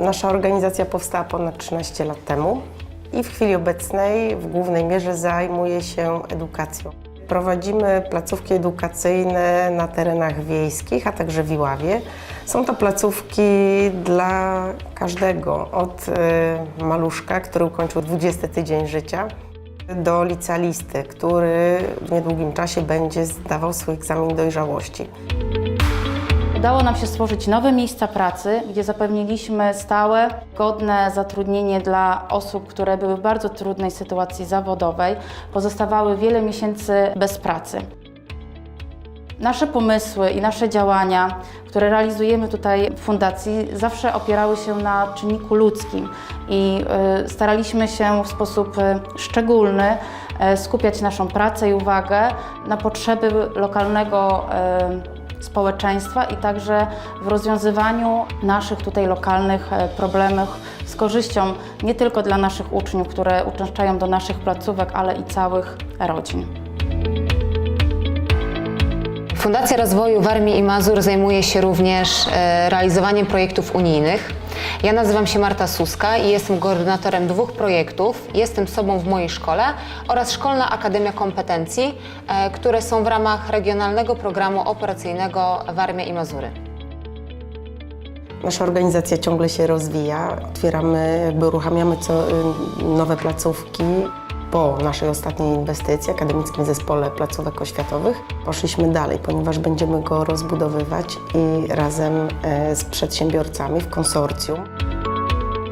Nasza organizacja powstała ponad 13 lat temu i w chwili obecnej w głównej mierze zajmuje się edukacją. Prowadzimy placówki edukacyjne na terenach wiejskich, a także w Iławie. Są to placówki dla każdego, od y, maluszka, który ukończył 20 tydzień życia, do licealisty, który w niedługim czasie będzie zdawał swój egzamin dojrzałości. Udało nam się stworzyć nowe miejsca pracy, gdzie zapewniliśmy stałe, godne zatrudnienie dla osób, które były w bardzo trudnej sytuacji zawodowej, pozostawały wiele miesięcy bez pracy. Nasze pomysły i nasze działania, które realizujemy tutaj w Fundacji, zawsze opierały się na czynniku ludzkim i y, staraliśmy się w sposób y, szczególny y, skupiać naszą pracę i uwagę na potrzeby lokalnego społeczeństwa i także w rozwiązywaniu naszych tutaj lokalnych e, problemów z korzyścią nie tylko dla naszych uczniów, które uczęszczają do naszych placówek, ale i całych rodzin. Fundacja Rozwoju Warmii i Mazur zajmuje się również e, realizowaniem projektów unijnych. Ja nazywam się Marta Suska i jestem koordynatorem dwóch projektów. Jestem sobą w mojej szkole oraz Szkolna Akademia Kompetencji, e, które są w ramach regionalnego programu operacyjnego Warmia i Mazury. Nasza organizacja ciągle się rozwija. Otwieramy, uruchamiamy co, y, nowe placówki. Po naszej ostatniej inwestycji, Akademickim Zespole Placówek Oświatowych, poszliśmy dalej, ponieważ będziemy go rozbudowywać i razem e, z przedsiębiorcami w konsorcjum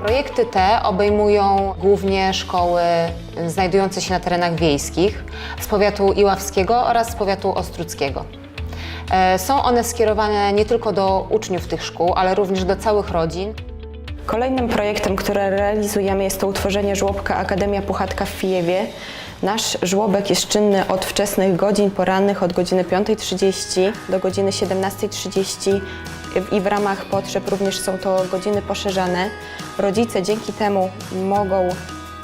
Projekty te obejmują głównie szkoły znajdujące się na terenach wiejskich z powiatu iławskiego oraz z powiatu ostruckiego. E, Są one skierowane nie tylko do uczniów tych szkół, ale również do całych rodzin. Kolejnym projektem, który realizujemy jest to utworzenie żłobka Akademia Puchatka w Fijewie. Nasz żłobek jest czynny od wczesnych godzin porannych, od godziny 5.30 do godziny 17.30 i w ramach potrzeb również są to godziny poszerzane. Rodzice dzięki temu mogą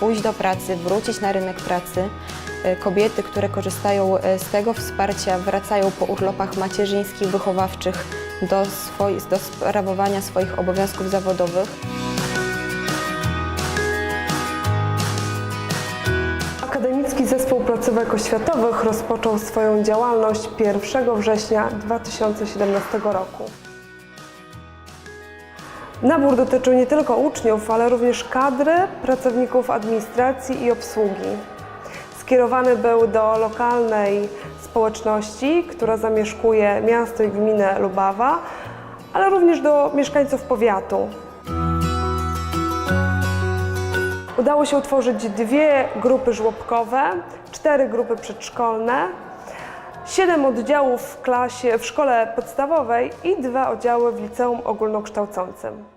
pójść do pracy, wrócić na rynek pracy. Kobiety, które korzystają e, z tego wsparcia, wracają po urlopach macierzyńskich, wychowawczych do, swoi, do sprawowania swoich obowiązków zawodowych. Akademicki Zespół Placówek Oświatowych rozpoczął swoją działalność 1 września 2017 roku. Nabór dotyczył nie tylko uczniów, ale również kadry, pracowników administracji i obsługi. Skierowany był do lokalnej społeczności, która zamieszkuje miasto i gminę Lubawa, ale również do mieszkańców powiatu. Udało się utworzyć dwie grupy żłobkowe, cztery grupy przedszkolne, siedem oddziałów w klasie w szkole podstawowej i dwa oddziały w liceum ogólnokształcącym.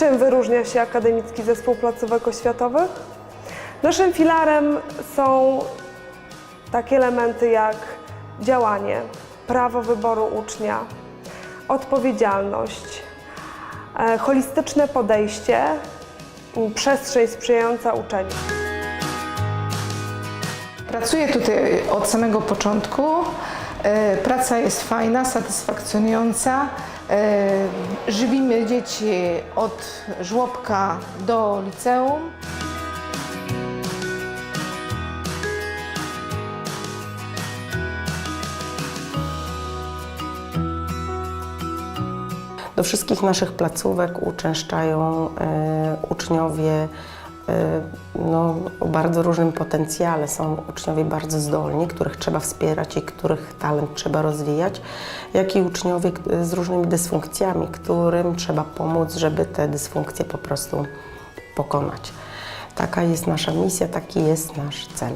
Czym wyróżnia się Akademicki Zespół Placówek Oświatowych? Naszym filarem są takie elementy jak działanie, prawo wyboru ucznia, odpowiedzialność, e, holistyczne podejście, przestrzeń sprzyjająca uczeniu. Pracuję tutaj od samego początku. E, Praca jest fajna, satysfakcjonująca. E, Żywimy dzieci od żłobka do liceum. Do wszystkich naszych placówek uczęszczają e, uczniowie no, o bardzo różnym potencjale. Są uczniowie bardzo zdolni, których trzeba wspierać i których talent trzeba rozwijać, jak i uczniowie k- z różnymi dysfunkcjami, którym trzeba pomóc, żeby te dysfunkcje po prostu pokonać. Taka jest nasza misja, taki jest nasz cel.